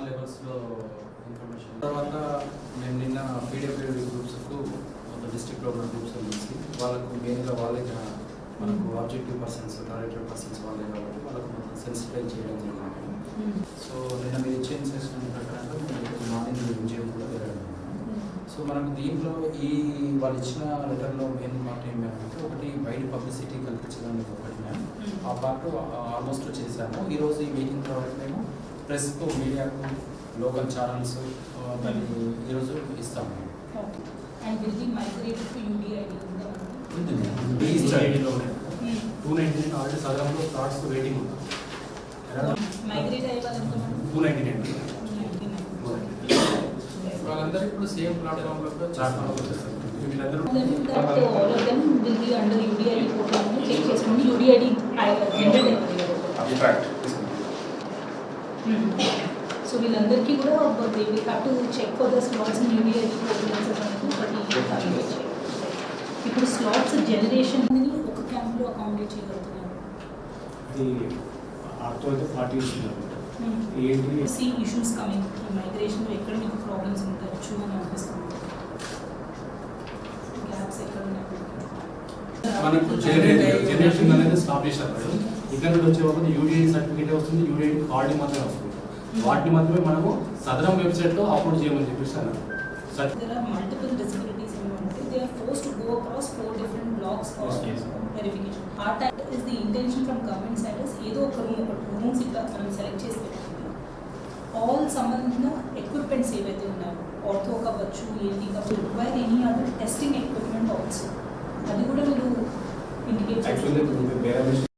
All లెవెల్స్లో information తర్వాత మేము నిన్న పీడబ్ల్యూడి గ్రూప్స్కు కొంత డిస్ట్రిక్ట్ ప్రోగ్రామ్ గ్రూప్స్ కలిసి వాళ్ళకు మెయిన్గా వాళ్ళే మనకు ఆబ్జెక్టివ్ పర్సన్స్ టార్గెటెడ్ పర్సన్స్ వాళ్ళే కాబట్టి వాళ్ళకు మనం సెన్సిటైజ్ చేయడం జరిగింది. Hmm. సో నిన్న మీరు చేంజ్ చేసుకున్న ప్రకారం మార్నింగ్ విజయం కూడా జరగడం hmm. సో మనకు దీంట్లో ఈ వాళ్ళు ఇచ్చిన లెటర్లో మెయిన్ మాట ఏమంటే ఒకటి బయట పబ్లిసిటీ కల్పించడానికి ఒకటి మేము hmm. ఆ పార్ట్ ఆల్మోస్ట్ చేశాము. ఈరోజు ఈ మీటింగ్ తర్వాత మేము ప్రెస్కు మీడియాకు లోకల్ ఛానల్స్ దాన్ని ఈరోజు ఇస్తాము and will be migrated to UDID two ninety nine already సదరంలో starts waiting ఉంది మైగ్రేట్ అయ్యే వాళ్ళంతా టూ నైన్టీ నైన్ వాళ్ళందరూ ఇప్పుడు సేమ్ ప్లాట్ఫామ్లో వీళ్ళందరూ that uh, సో వీళ్ళందరికీ కూడా they will have to check for the slots అనేది ఇప్పుడు స్లాట్స్ జనరేషన్ ఒక క్యాంప్లో అకామిడేట్ చేయగలుగుతున్నారు సీ ఇష్యూస్ కమింగ్ మైగ్రేషన్లో ఎక్కడ మీకు ప్రాబ్లమ్స్ ఉండొచ్చు అని అనిపిస్తుంది. గ్యాప్స్ ఎక్కడ మనకు జనరేషన్ జనరేషన్ అనేది స్టాప్ చేశారు మేడం ఇక్కడ నుండి వచ్చే వరకు యూడిఐ సర్టిఫికేట్ వస్తుంది యూడిఐ కార్డు మాత్రమే వస్తుంది వాటిని మాత్రమే మనము సదరం వెబ్సైట్లో అప్లోడ్ చేయమని చెప్పేసి అన్నారు సర్టి- There are multiple disabilities in one day. They are forced to go across four different blocks for Yes. verification. Our type is the intention from government side is ఏదో ఒక రూమ్ ఒక రూమ్స్ ఇట్లా మనం select చేసి పెట్టుకుంటాం all సంబంధించిన equipments ఏవైతే ఉన్నాయో ఆర్థో కావచ్చు ఏంటి కావచ్చు require any other testing equipment also అది కూడా మీరు ఇండికేట్